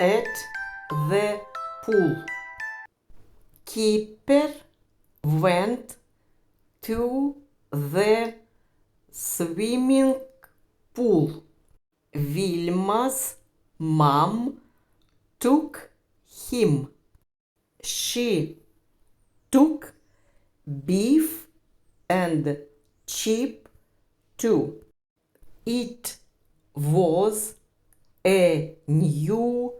at the pool. Keeper went to the swimming pool. Vilma's mom took him. She took beef and sheep too. It was a new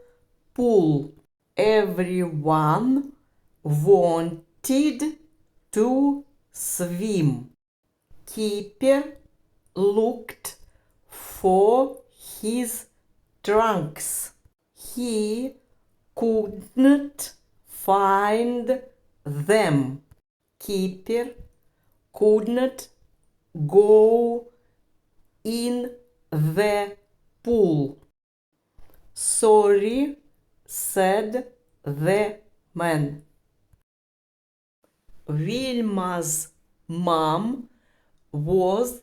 pool. Everyone wanted to swim. Keeper looked for his trunks. He couldn't find them. Keeper couldn't go in the pool. Sorry, said the man. Vilma's mom was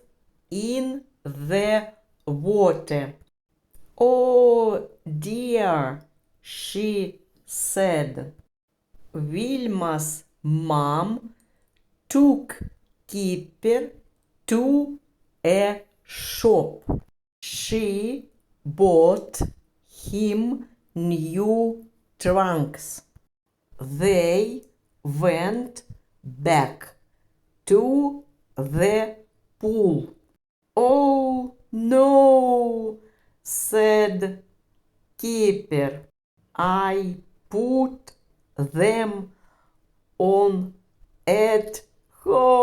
in the water. Oh dear, she said. Vilma's mom took Keeper to a shop. She bought him new trunks. They went back to the pool. Oh no, said Keeper. I put them on at home,